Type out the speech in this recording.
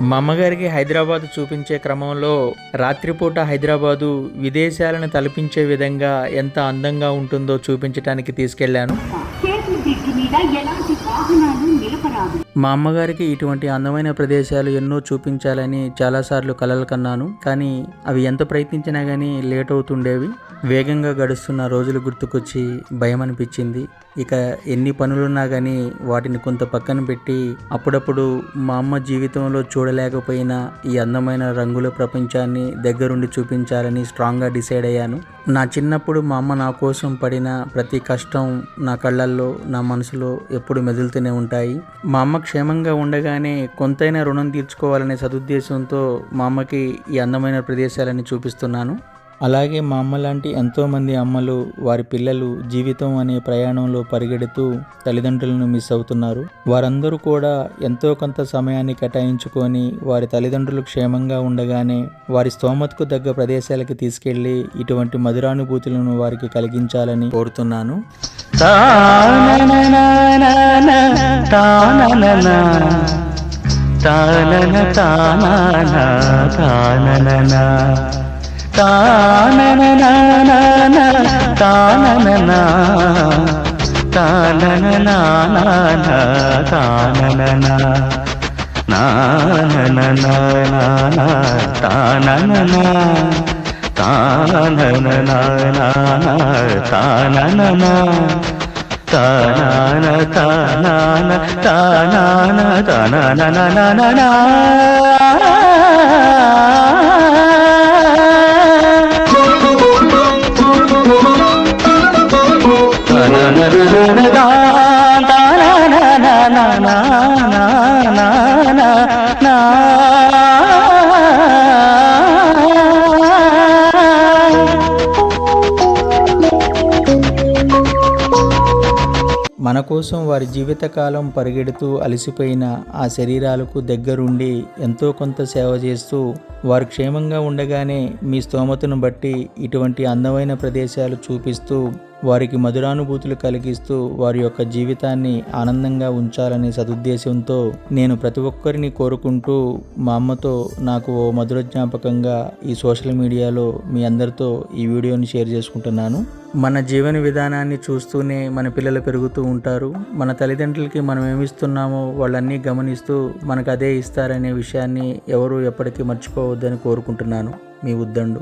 మా అమ్మగారికి హైదరాబాదు చూపించే క్రమంలో రాత్రిపూట హైదరాబాదు విదేశాలను తలపించే విధంగా ఎంత అందంగా ఉంటుందో చూపించడానికి తీసుకెళ్ళాను మా అమ్మగారికి ఇటువంటి అందమైన ప్రదేశాలు ఎన్నో చూపించాలని చాలాసార్లు కలలు కన్నాను. కానీ అవి ఎంత ప్రయత్నించినా కానీ లేట్ అవుతుండేవి. వేగంగా గడుస్తున్న రోజులు గుర్తుకొచ్చి భయం అనిపించింది ఇక ఎన్ని పనులున్నా కానీ వాటిని కొంత పక్కన పెట్టి అప్పుడప్పుడు మా అమ్మ జీవితంలో చూడలేకపోయినా ఈ అందమైన రంగుల ప్రపంచాన్ని దగ్గరుండి చూపించాలని స్ట్రాంగ్గా డిసైడ్ అయ్యాను. నా చిన్నప్పుడు మా అమ్మ నా కోసం పడిన ప్రతి కష్టం నా కళ్ళల్లో నా మనసులో ఎప్పుడు మెదులుతూనే ఉంటాయి. మా అమ్మ క్షేమంగా ఉండగానే కొంతైనా రుణం తీర్చుకోవాలనే సదుద్దేశంతో మా అమ్మకి ఈ అందమైన ప్రదేశాలని చూపిస్తున్నాను. అలాగే మా అమ్మ లాంటి ఎంతోమంది అమ్మలు వారి పిల్లలు జీవితం అనే ప్రయాణంలో పరిగెడుతూ తల్లిదండ్రులను మిస్ అవుతున్నారు. వారందరూ కూడా ఎంతో కొంత సమయాన్ని కేటాయించుకొని వారి తల్లిదండ్రులు క్షేమంగా ఉండగానే వారి స్తోమతకు తగ్గ ప్రదేశాలకు తీసుకెళ్ళి ఇటువంటి మధురానుభూతులను వారికి కలిగించాలని కోరుతున్నాను. తానన తానన తానన తానన తానన తానన తానన నానన తానన తానన తానన తానాన తానాన తానాన తానాన మన కోసం వారి జీవితకాలం పరిగెడుతూ అలసిపోయిన ఆ శరీరాలకు దగ్గరుండి ఎంతో కొంత సేవ చేస్తూ వారు క్షేమంగా ఉండగానే మీ స్తోమతను బట్టి ఇటువంటి అందమైన ప్రదేశాలు చూపిస్తూ వారికి మధురానుభూతులు కలిగిస్తూ వారి యొక్క జీవితాన్ని ఆనందంగా ఉంచాలనే సదుద్దేశంతో నేను ప్రతి ఒక్కరిని కోరుకుంటూ మా అమ్మతో నాకు ఓ మధుర జ్ఞాపకంగా ఈ సోషల్ మీడియాలో మీ అందరితో ఈ వీడియోని షేర్ చేసుకుంటున్నాను. మన జీవన విధానాన్ని చూస్తూనే మన పిల్లలు పెరుగుతూ ఉంటారు. మన తల్లిదండ్రులకి మనం ఏమిస్తున్నామో వాళ్ళన్నీ గమనిస్తూ మనకు అదే ఇస్తారనే విషయాన్ని ఎవరు ఎప్పటికీ మర్చిపోవద్దని కోరుకుంటున్నాను. మీ ఉద్దండు.